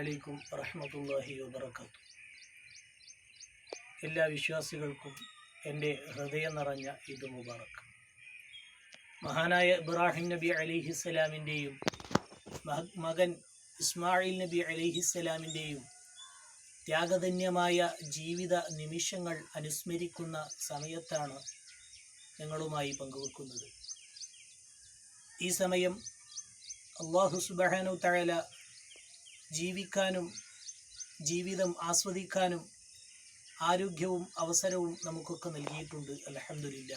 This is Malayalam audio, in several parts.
അലൈക്കും വറഹമത്തല്ലാഹി വബർക്കാത്തു എല്ലാ വിശ്വാസികൾക്കും എന്റെ ഹൃദയം നിറഞ്ഞ ഇത് മുബാറക്ക് മഹാനായ ഇബ്രാഹിം നബി അലിഹിസ്സലാമിന്റെയും മകൻ ഇസ്മായിൽ നബി അലിഹിസ്സലാമിന്റെയും ത്യാഗധന്യമായ ജീവിത നിമിഷങ്ങൾ അനുസ്മരിക്കുന്ന സമയത്താണ് ഞങ്ങളുമായി പങ്കുവെക്കുന്നത്. ഈ സമയം അള്ളാഹു സുബാനു തഴല ജീവിക്കാനും ജീവിതം ആസ്വദിക്കാനും ആരോഗ്യവും അവസരവും നമുക്കൊക്കെ നൽകിയിട്ടുണ്ട്. അലഹമില്ല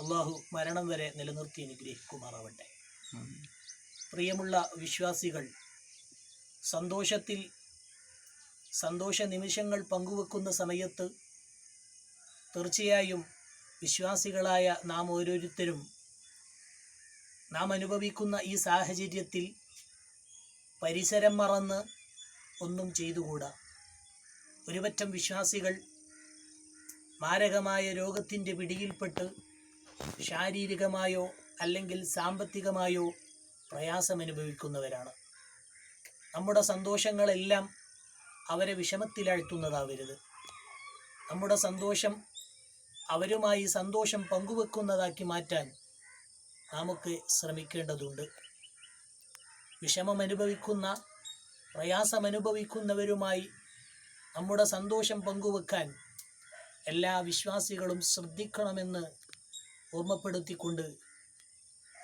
അള്ളാഹു മരണം വരെ നിലനിർത്തി അനുഗ്രഹിക്കുമാറാവട്ടെ. പ്രിയമുള്ള വിശ്വാസികൾ സന്തോഷത്തിൽ സന്തോഷ നിമിഷങ്ങൾ പങ്കുവെക്കുന്ന സമയത്ത് തീർച്ചയായും വിശ്വാസികളായ നാം ഓരോരുത്തരും നാം അനുഭവിക്കുന്ന ഈ സാഹചര്യത്തിൽ പരിസരം മറന്ന് ഒന്നും ചെയ്തുകൂടാ? ഒരുപറ്റം വിശ്വാസികൾ മാരകമായ രോഗത്തിന്റെ പിടിയിൽപ്പെട്ട് ശാരീരികമായോ അല്ലെങ്കിൽ സാമ്പത്തികമായോ പ്രയാസമനുഭവിക്കുന്നവരാണ്. നമ്മുടെ സന്തോഷങ്ങളെല്ലാം അവരെ വിഷമത്തിലാഴ്ത്തുന്നതാവരുത്. നമ്മുടെ സന്തോഷം അവരുമായി സന്തോഷം പങ്കുവെക്കുന്നതാക്കി മാറ്റാൻ നമുക്ക് ശ്രമിക്കേണ്ടതുണ്ട്. വിഷമം അനുഭവിക്കുന്ന പ്രയാസം അനുഭവിക്കുന്നവരുമായി നമ്മുടെ സന്തോഷം പങ്കുവെക്കാൻ എല്ലാ വിശ്വാസികളും ശ്രദ്ധിക്കണമെന്ന് ഓർമ്മപ്പെടുത്തിക്കൊണ്ട്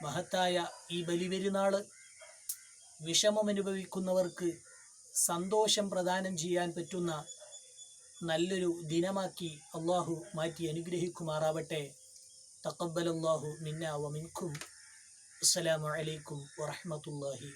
മഹത്തായ ഈ ബലിപെരുന്നാൾ വിഷമമനുഭവിക്കുന്നവർക്ക് സന്തോഷം പ്രദാനം ചെയ്യാൻ പറ്റുന്ന നല്ലൊരു ദിനമാക്കി അള്ളാഹു മാറ്റി അനുഗ്രഹിക്കുമാറാവട്ടെ. തക്കബലല്ലാഹു മിന്ന വ മിൻകും. അസ്സലാമു അലൈക്കും വറഹ്മത്തുള്ളാഹി